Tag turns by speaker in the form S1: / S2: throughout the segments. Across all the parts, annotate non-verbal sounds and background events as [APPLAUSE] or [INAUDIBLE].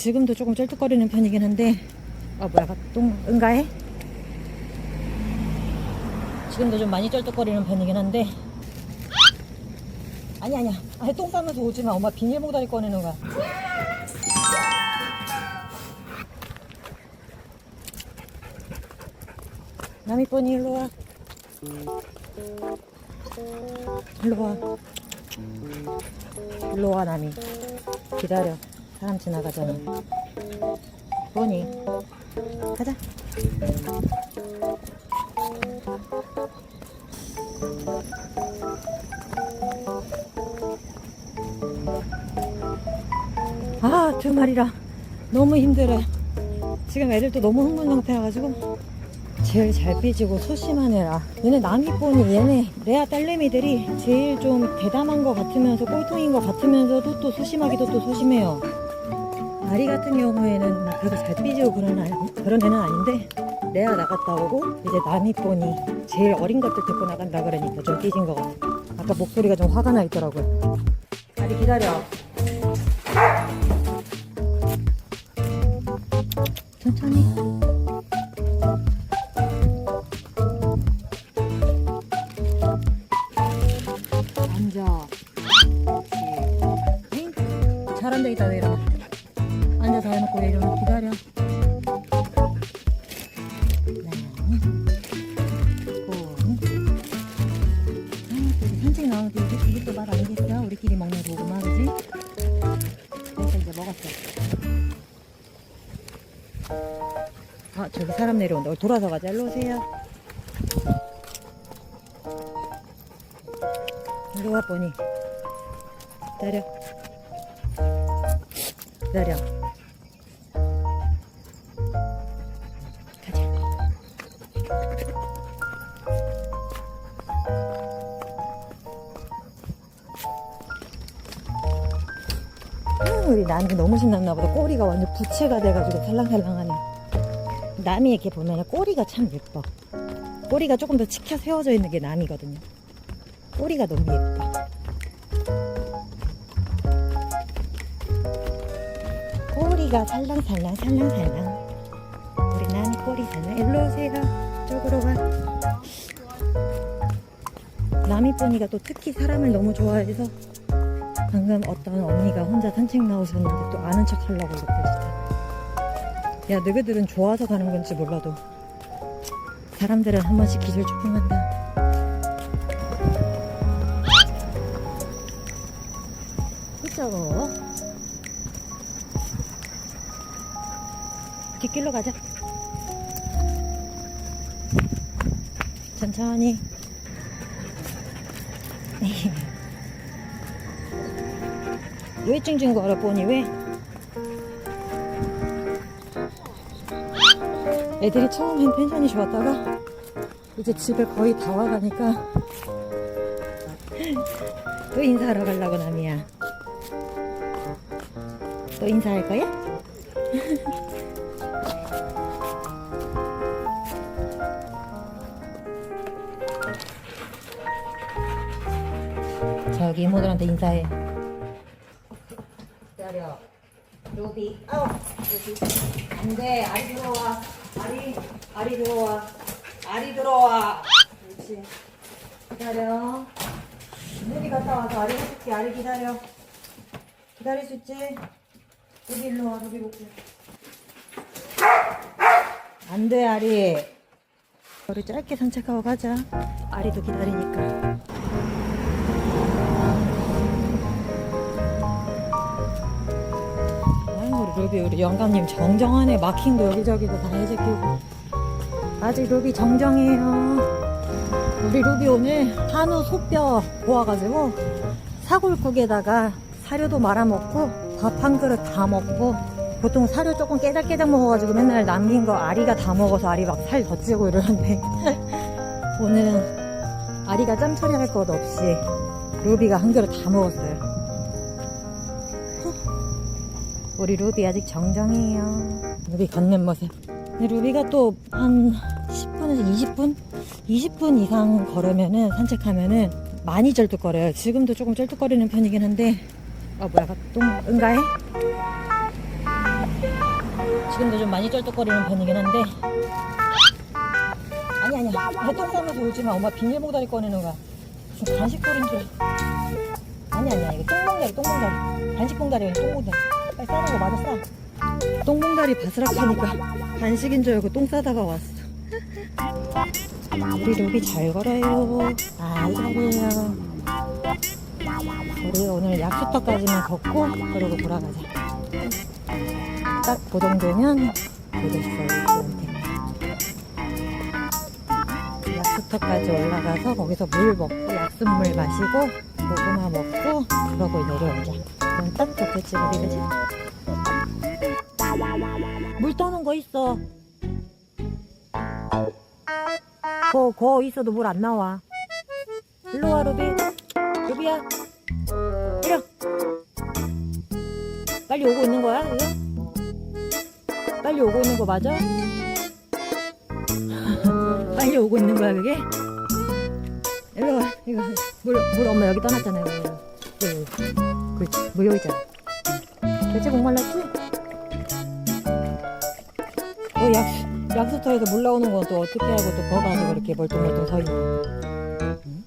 S1: 지금도 조금 쩔뚝거리는 편이긴 한데. 아 뭐야 똥 응가해? 지금도 좀 많이 쩔뚝거리는 편이긴 한데. 아니 아니야. 아니 똥 싸면서 오지마. 엄마 비닐봉다리 꺼내는 거야. 남이뻔이 일로 와. 일로 와. 일로 와 남이. 기다려 사람 지나가잖아. 보니. 가자. 아두 마리라. 너무 힘들어. 지금 애들도 너무 흥분 상태여가지고 제일 잘 삐지고 소심한 애라. 얘네 남이 보니 얘네 레아 딸내미들이 제일 좀 대담한 것 같으면서 꼴통인 것 같으면서도 또 소심하기도 또 소심해요 아리 같은 경우에는 막 그렇게 잘 삐지고 그런, 아- 그런 애는 아닌데 레아 나갔다 오고 이제 남이 보니 제일 어린 것들 데리고 나간다 그러니까 좀 삐진 것 같아. 아까 목소리가 좀 화가 나 있더라고요. 아리 기다려. 천천히 말 아니겠어? 우리끼리 먹는 고구마 그지? 그래서 이제 먹었어. 아 저기 사람 내려온다. 돌아서 가자. 일로 오세요. 일로 와 보니. 기다려. 기다려. 아, 우리 남이 너무 신났나 보다. 꼬리가 완전 부채가 돼가지고 살랑살랑하네. 남이 이렇게 보면 꼬리가 참 예뻐. 꼬리가 조금 더 치켜 세워져 있는 게 남이거든요. 꼬리가 너무 예뻐. 꼬리가 살랑살랑 살랑살랑. 우리 남이 꼬리 살랑. 일로 오세요. 쪽으로 와. 남이 보니가 또 특히 사람을 너무 좋아해서 방금 어떤 언니가 혼자 산책 나오셨는데 또 아는 척 하려고 그랬대 진짜. 야 너희들은 좋아서 가는 건지 몰라도 사람들은 한 번씩 기절 조금 한다. 그죠? 뒷길로 가자. 천천히. [LAUGHS] 왜 찡찡 걸어 보니 왜? 애들이 처음엔 텐션이 좋았다가 이제 집에 거의 다 와가니까 [LAUGHS] 또 인사하러 가려고 남이야. 또 인사할 거야? [LAUGHS] 저기 이모들한테 인사해. 로비. 아우. 로비. 안 돼. 아리 들어와. 아리. 아리 들어와. 아리 들어와. 그렇지. 기다려. 로비 갔다 와서 아리 해줄게. 아리 기다려. 기다릴 수 있지? 로비 일로 와. 로비 볼게. 안 돼, 아리. 우리 짧게 산책하고 가자. 아리도 기다리니까. 루비 우리 영감님 정정하네. 마킹도 여기저기도 다 해제끼고. 아직 루비 정정해요. 우리 루비 오늘 한우 소뼈 구워가지고 사골국에다가 사료도 말아먹고 밥 한 그릇 다 먹고 보통 사료 조금 깨작깨작 먹어가지고 맨날 남긴 거 아리가 다 먹어서 아리 막 살 더 찌고 이러는데 [LAUGHS] 오늘은 아리가 짬 처리 할 것 없이 루비가 한 그릇 다 먹었어요 우리 루비 아직 정정해요. 루비 걷는 모습. 루비가 또 한 10분에서 20분? 20분 이상 걸으면은, 산책하면은 많이 쩔뚝거려요. 지금도 조금 쩔뚝거리는 편이긴 한데, 아, 뭐야, 똥, 응가해? 지금도 좀 많이 쩔뚝거리는 편이긴 한데 아니 아니야 배똥 싸면서 울지마 엄마 비닐봉다리 꺼내는 거야 무슨 간식 소리인 줄 아니 아니야 이거 똥봉다리 똥봉다리 간식봉다리 똥봉다리 빨리 싸는 거 맞아 싸 똥봉다리 바스락하니까 간식인 줄 알고 똥 싸다가 왔어. 우리 로비 잘 걸어요. 아 잘해요 우리 오늘 약수터까지만 걷고 그러고 돌아가자. 딱 되겠어요 우리한테 약수터까지 올라가서 거기서 물 먹고 약수물 마시고 고구마 먹고 그러고 내려오자 그럼 딱 좋겠지 우리 그지? 물 떠는 거 있어 거, 거 있어도 물 안 나와 일로 와 루비 루비야 이리 빨리 오고 있는 거야 이거? 빨리 오고 있는 거 맞아? [LAUGHS] 빨리 오고 있는 거야 그게? 일로 와 이거 물, 물 엄마 여기 떠났잖아요 그, 그렇지. 있잖아. 대체 목말랐지? 어, 약, 약수터에서 물 나오는 건 또 어떻게 하고 또 거 가서 그렇게 멀뚱멀뚱 서 있는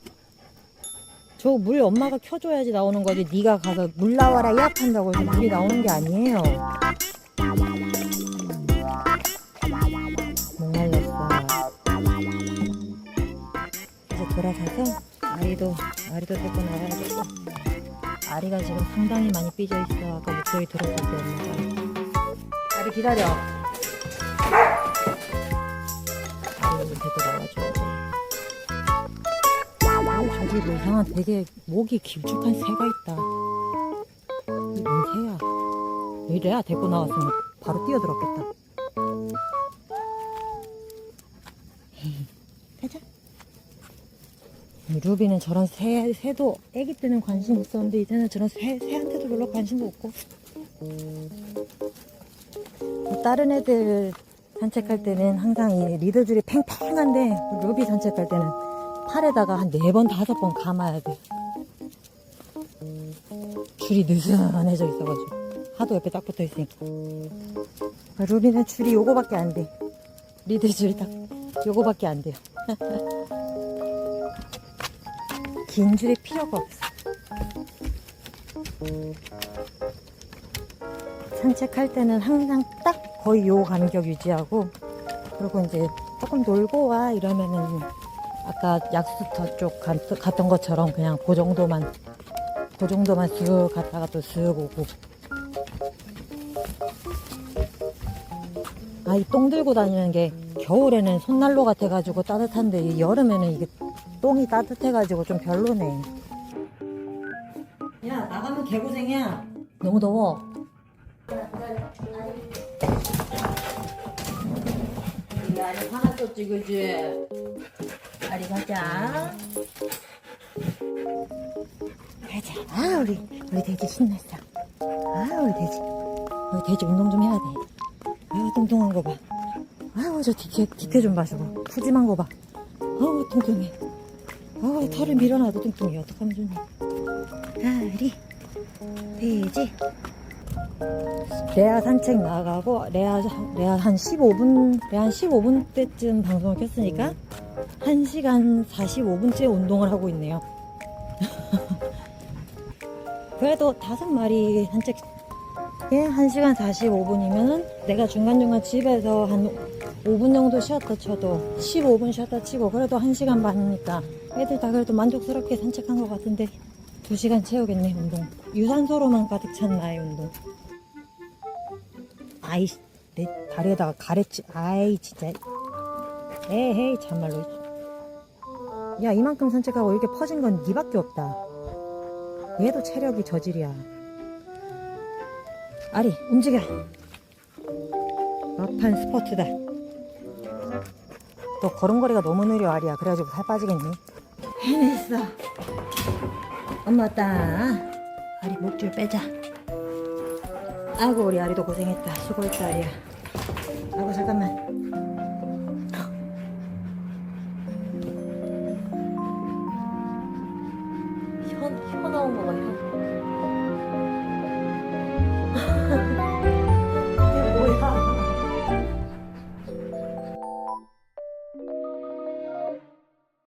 S1: 저물 엄마가 켜줘야지 나오는 거지. 네가 가서 물 나와라 예약한다고 해서 물이 나오는 게 아니에요. 목말랐어. 이제 돌아가서 아리도 아리도 데리고 나가야겠고 아리가 지금 상당히 많이 삐져 있어 아까 목소리 들었을 때 엄마가. 아리 기다려. 아리를 데리고 나와줘야 돼 어, 저기 뭐 이상한 되게 목이 길쭉한 새가 있다. 이뭔 새야. 이래야 데리고 나왔으면 바로 뛰어들었겠다 가자 이 루비는 저런 새, 새도 애기 때는 관심 있었는데 이제는 저런 새, 새한테도 별로 관심도 없고. 뭐 다른 애들 산책할 때는 항상 이 리더줄이 팽팽한데 루비 산책할 때는 팔에다가 한 네 번 다섯 번 감아야 돼. 줄이 느슨해져 있어가지고. 하도 옆에 딱 붙어 있으니까. 아, 루비는 줄이 요거밖에 안돼. 리더줄이 딱 요거밖에 안 돼요 [LAUGHS] 긴 줄이 필요가 없어. 산책할 때는 항상 딱 거의 요 간격 유지하고 그리고 이제 조금 놀고 와 이러면은 아까 약수터 쪽 갔, 갔던 것처럼 그냥 그 정도만 그 정도만 쓱 갔다가 또 쓱 오고 아 이 똥 들고 다니는 게 겨울에는 손난로 같아가지고 따뜻한데 이 여름에는 이게 똥이 따뜻해가지고 좀 별로네. 야 나가면 개고생이야. 너무 더워. 우리 아리 화났었지 그지? 아리 가자. 가자. 아 우리 우리 돼지 신났어. 아 우리 돼지. 우리 돼지 운동 좀 해야 돼. 아유 뚱뚱한 거 봐. 아유 저 뒤태 뒤태 좀봐 저거. 푸짐한 거 봐. 아우 통통해. 아, 털을 밀어놔도 뚱뚱해. 어떡하면 좋니? 아리, 돼지. 레아 산책 나가고, 레아, 레아 한 15분, 레아 한 15분 때쯤 방송을 켰으니까, 1시간 45분째 운동을 하고 있네요. [LAUGHS] 그래도 다섯 마리 산책, 예, 1시간 45분이면은 내가 중간중간 집에서 한 5분 정도 쉬었다 쳐도 15분 쉬었다 치고 그래도 1시간 반이니까 애들 다 그래도 만족스럽게 산책한 것 같은데 2시간 채우겠네 운동. 유산소로만 가득 찬 나의 운동. 아이 내 다리에다가 가랬지 아이 진짜. 에헤이 참말로. 야 이만큼 산책하고 이렇게 퍼진 건 니밖에 없다. 얘도 체력이 저질이야. 아리 움직여. 막판 스포츠다 너 걸음걸이가 너무 느려 아리야. 그래가지고 살 빠지겠니? 해냈어. 엄마 왔다. 아리 목줄 빼자. 아이고 우리 아리도 고생했다. 수고했다 아리야. 아이고 잠깐만